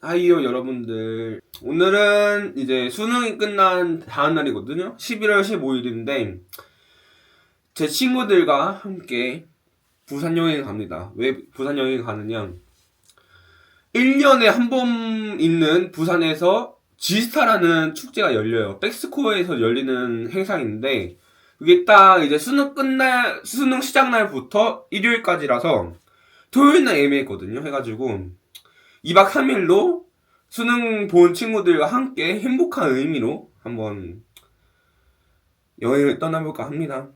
하이요 여러분들. 오늘은 이제 수능이 끝난 다음 날이거든요. 11월 15일인데 제 친구들과 함께 부산 여행 갑니다. 왜 부산 여행 가느냐? 1년에 한 번 있는 부산에서 지스타라는 축제가 열려요. 백스코어에서 열리는 행사인데 그게 딱 이제 수능 끝날 수능 시작 날부터 일요일까지라서 토요일 날 예매했거든요. 해가지고 2박 3일로 수능 본 친구들과 함께 행복한 의미로 한번 여행을 떠나볼까 합니다.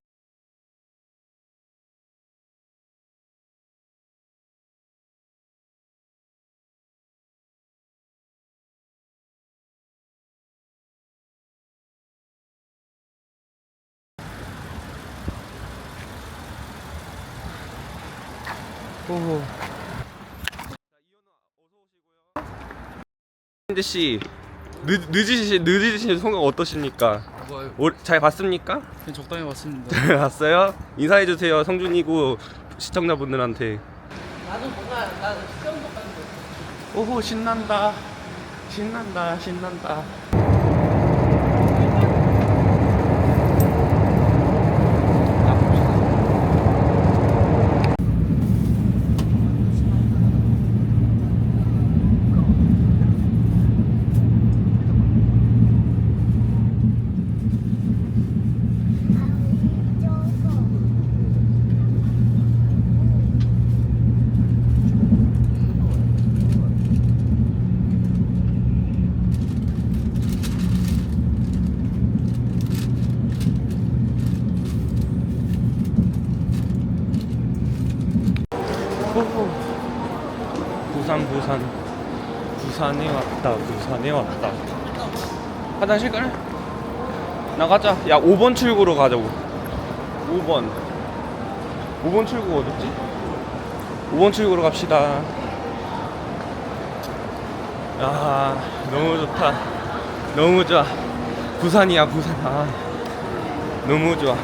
오. 현재 씨 늦, 늦으신 늦으신 성격 어떠십니까? 올- 잘 봤습니까? 그냥 적당히 왔습니다. 잘 봤어요? 인사해 주세요 성준이고 시청자분들한테. 나도 뭔가 나도 시험도 오호 신난다 신난다 신난다. 호호. 부산 부산 부산에 왔다 부산에 왔다. 화장실 가래? 나가자. 야 5번 출구로 가자고. 5번. 5번 출구 어딨지? 5번 출구로 갑시다. 아 너무 좋다. 너무 좋아. 부산이야 부산. 아 너무 좋아.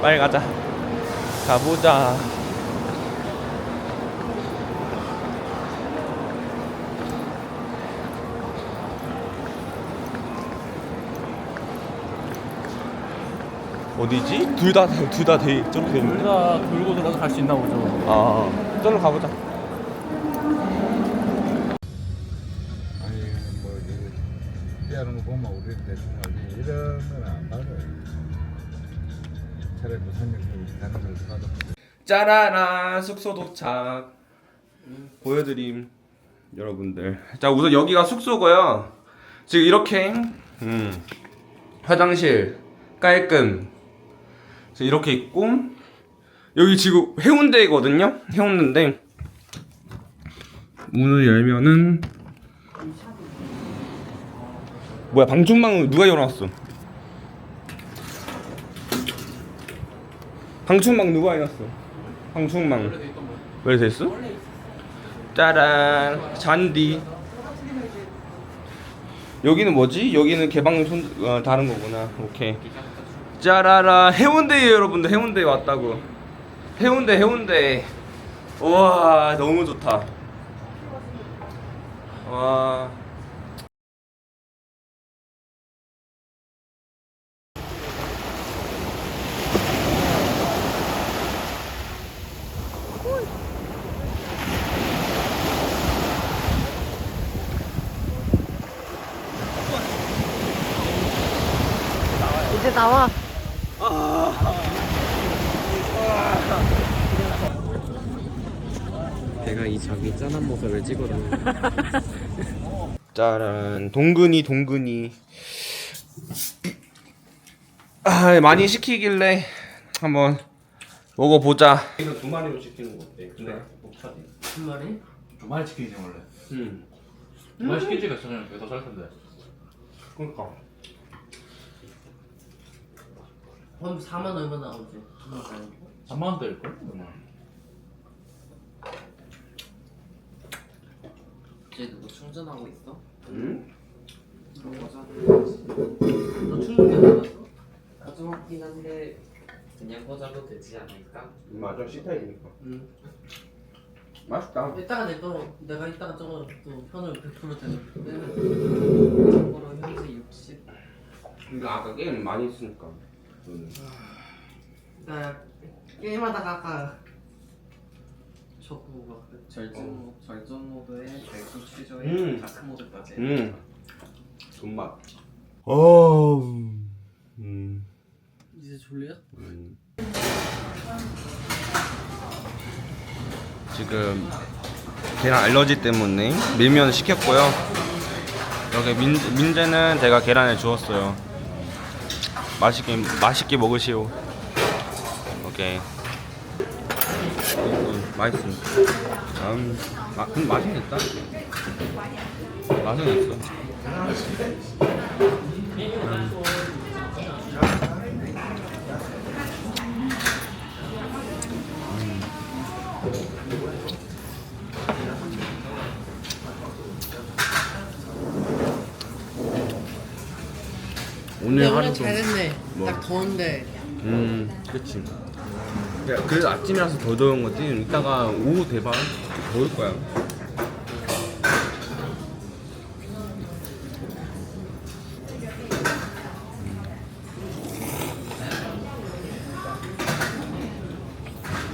빨리 가자. 가보자. 어디지? 둘 다, 둘 다 돼, 저렇게 돼 있는데? 우리가 돌고 돌아서 갈 수 있나 보죠. 아, 저로 가보자. 아니 뭐 이게 피하는 거 보면 우리 대충 알지 이런 건안 받아요. 걸 받아. 짜라라, 숙소 도착. 보여드림, 여러분들. 자, 우선 여기가 숙소고요. 지금 이렇게, 음, 화장실, 깔끔. 지금 이렇게 있고, 여기 지금 해운대거든요? 해운대인데, 문을 열면은, 뭐야, 방충망을 누가 열어놨어? 방충망 누가 해놨어? 방충망. 왜 됐어? 짜란 잔디. 여기는 뭐지? 여기는 개방 손 어, 다른 거구나. 오케이. 짜라라 해운대에 여러분들 해운대에 왔다고. 해운대 해운대. 와 너무 좋다. 와. 나와 내가 이 자기 짠한 모습을 찍어놓은 짜란 동근이 동근이. 아 많이 시키길래 한번 먹어보자. 이거 두 마리로 시키는 거 어때? 근데 마리? 두 마리 시키지 원래. 음. 두 마리 시키지 그랬으면 그게 더살 텐데. 그러니까. 그럼 4만 얼마 나오지? 두번 가는 거? 3만 원대일 걸? 그러면. 쟤 누구 충전하고 있어? 음? 너 충전기 안 해놨어? 나좀 하긴 한데 그냥 꽂아도 되지 않을까? 맞아 C타입이니까 응. 맛있다 이따가 내또 내가 이따가 저거 또 편을 100% 되는. 참고로 현재 60 이거 아까 게임 많이 했으니까 음. 나 게임하다가 아까 저거 막 절전 모 절전 모드에 별도 취조에 음. 다크 모드까지 음 존맛 어... 음... 이제 졸려? 음. 지금 계란 알러지 때문에 밀면 시켰고요. 여기 민, 민재는 제가 계란을 주었어요. 맛있게 맛있게 먹으시오. 오케이. 음, 맛있습니다. 음, 마, 음, 맛은 있다. 맛은 있어. 근 오늘 오늘 하루도 잘했네. 뭐? 딱 더운데. 음, 그치. 야, 그래도 아침이라서 더 더운 거지. 이따가 오후 대박 더울 거야.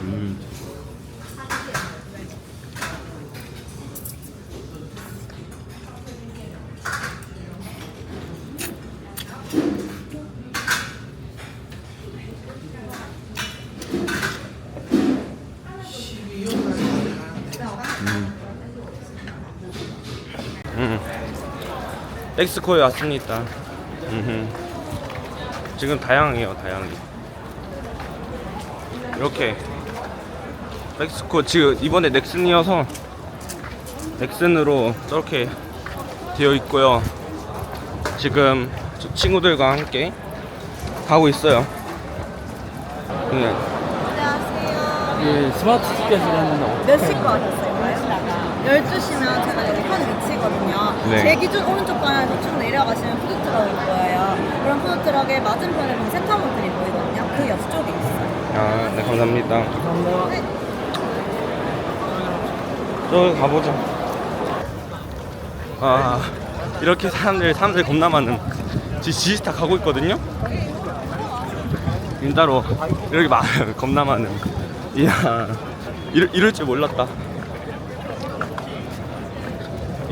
음. 음. 엑스코에 왔습니다. 음흠. 지금 다양해요, 다양해. 이렇게 엑스코 지금 이번에 넥슨이어서 넥슨으로 저렇게 되어 있고요. 지금 저 친구들과 함께 가고 있어요. 예. 안녕하세요. 이 스마트 티켓을 했는데 몇 시거 하셨어요? 12시면 제가 여기. 네. 제 기준 오른쪽 방향으로 쭉 내려가시면 푸드트럭이 보여요. 그럼 푸드트럭의 맞은편에 보면 세타몬들이 보이거든요. 그 옆쪽에 있어요. 아, 네, 감사합니다. 네. 저기 가보자. 아, 이렇게 사람들, 사람들 겁나 많은. 지금 지스타 가고 있거든요? 진짜로. 이렇게 많아요. 겁나 많은. 이야, 이럴, 이럴 줄 몰랐다.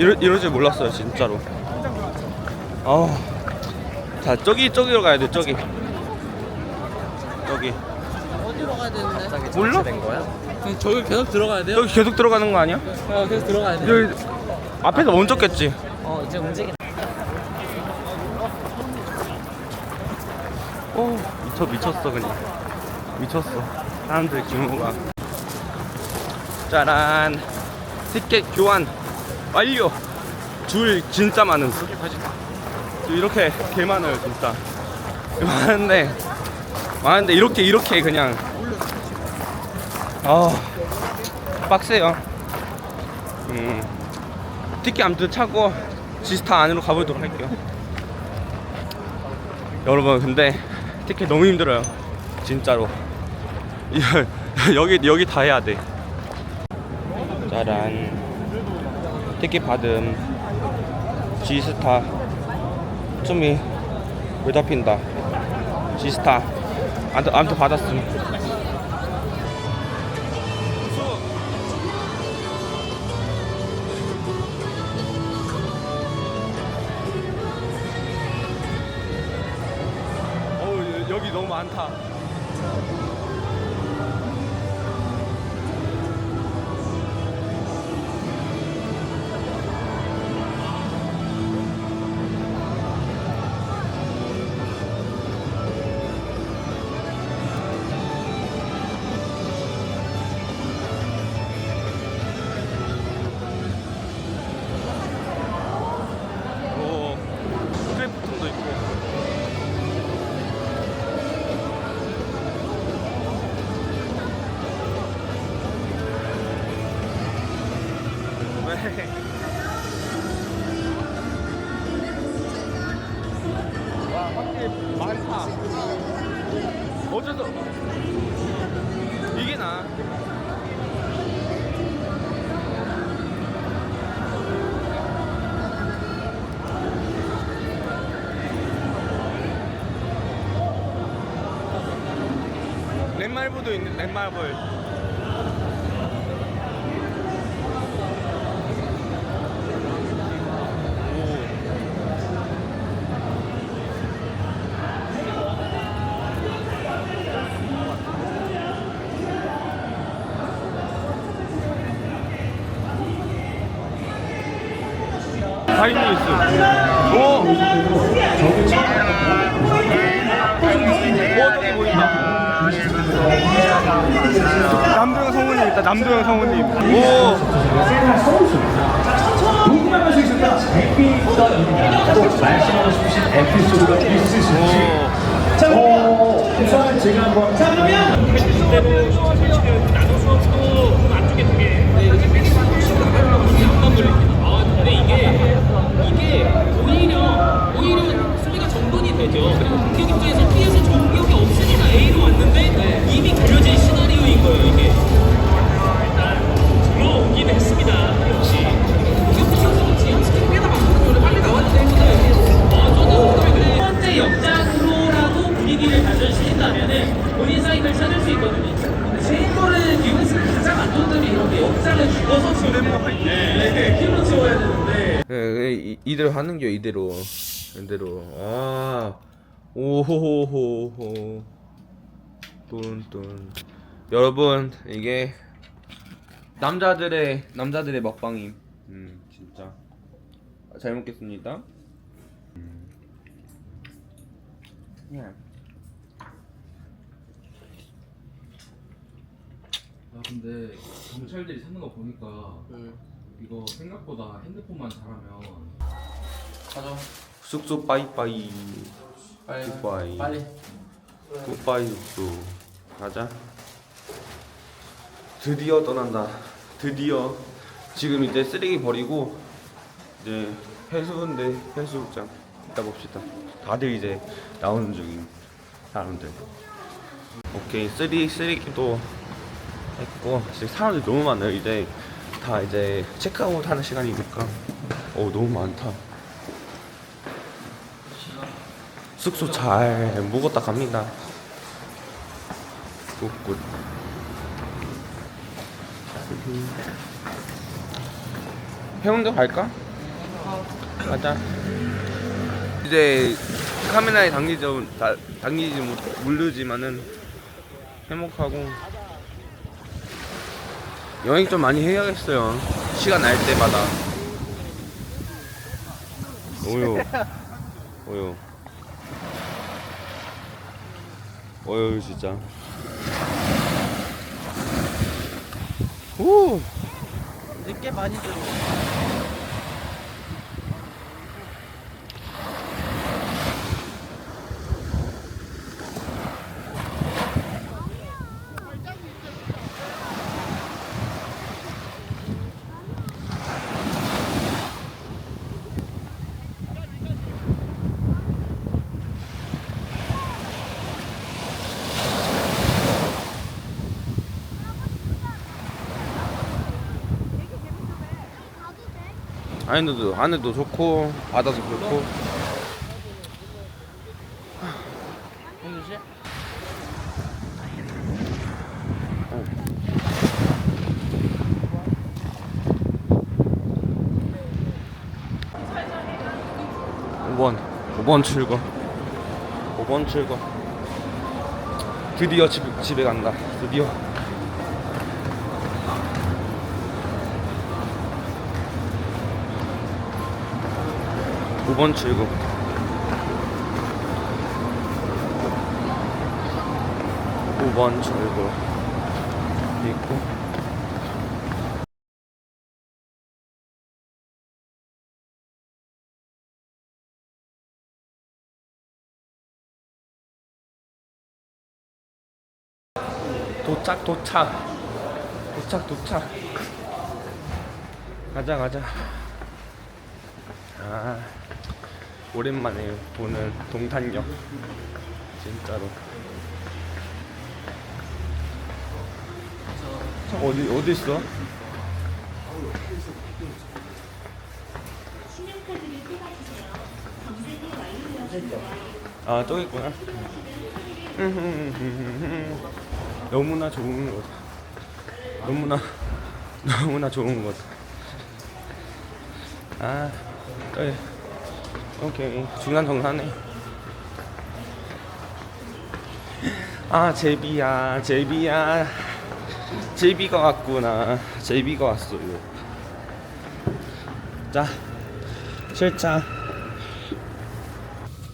이럴, 이럴 줄 몰랐어요, 진짜로. 아 자, 저기, 저기로 가야 돼, 저기. 저기. 어디로 가야 되는데? 몰라? 된 거야? 저기 계속 들어가야 돼요? 여기 계속 들어가는 거 아니야? 어, 계속 들어가야 돼요. 여기 앞에서 멈췄겠지. 어 이제 움직이 오 미쳐 미쳤어 그냥 미쳤어 사람들 규모가 짜란 티켓 교환 완료 줄 진짜 많은 이렇게 개 많아요 진짜. 많은데 많은데 이렇게 이렇게 그냥. 아 빡세요. 음. 티켓 아무튼 차고 지스타 안으로 가보도록 할게요. 여러분 근데 티켓 너무 힘들어요. 진짜로. 여기 여기 다 해야 돼. 짜란 티켓 받음 지스타 좀이 왜 잡힌다. 지스타. 아무튼, 아무튼 받았음 어우 여기 너무 많다 밖에 많다. 어쩌다 이게 나. 넷말부도 있는 넷말불. 타임뉴스. 오! 오. 남도영 성우님 있다, 남도영 성우님. 오! 제가 한번 자 그러면 이게 오히려 오히려 수비가 정돈이 되죠. 그리고 공격 입장에서 피해서 공격이 없으니까 A로 왔는데 이미 그려진 시나리오인 거예요 이게. 들어오긴 했습니다. 역시 공격 선수는 지금 스킬 꽤나 많거든요. 빨리 나왔기 때문에 어 저는 이, 이대로 하는 겨 이대로. 이대로. 아. 오호호호호. 뚠뚠. 여러분 이게 남자들의 남자들의 먹방임. 음 진짜. 잘 먹겠습니다. 음. 예. 아 근데 경찰들이 찾는 거 보니까 응. 이거 생각보다 핸드폰만 잘하면 가자. 숙소 빠이빠이. 빨리. 굿바이. 빨리. 굿바이 숙소. 가자. 드디어 떠난다. 드디어. 지금 이제 쓰레기 버리고 이제 해수인데 해수욕장 이따 봅시다. 다들 이제 나오는 중인 사람들. 오케이. 쓰레기 쓰레기도 했고 지금 사람들이 너무 많아요. 이제 다 이제 체크아웃 하는 시간이니까. 오 너무 많다 숙소 잘 묵었다 갑니다. 굿굿. 해운대 갈까? 가자. 이제 카메라에 당기지 다- 당기지 못 모르지만은 행복하고 여행 좀 많이 해야겠어요. 시간 날 때마다. 오요. 오요. 어휴 진짜 오 늦게 많이 들어. 안에도 안에도 좋고 바다도 좋고. 어. 5번 5번 출구 5번 출구 드디어 집, 집에 간다. 드디어 5번 출구 오번 출구 있고. 도착 도착. 도착 도착. 가자 가자. 아 오랜만에 보는 동탄역. 진짜로. 저 어디 어디 있어? 아 저기 있구나. 너무나 좋은 것 너무나 너무나 좋은 것 아, 네. 오케이 중간 정산해 아 제비야 제비야. 제비가 왔구나. 제비가 왔어요. 자 실차.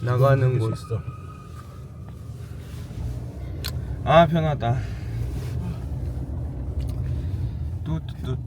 나가는 곳. 있어. 아 편하다. 뚜뚜뚜뚜 부산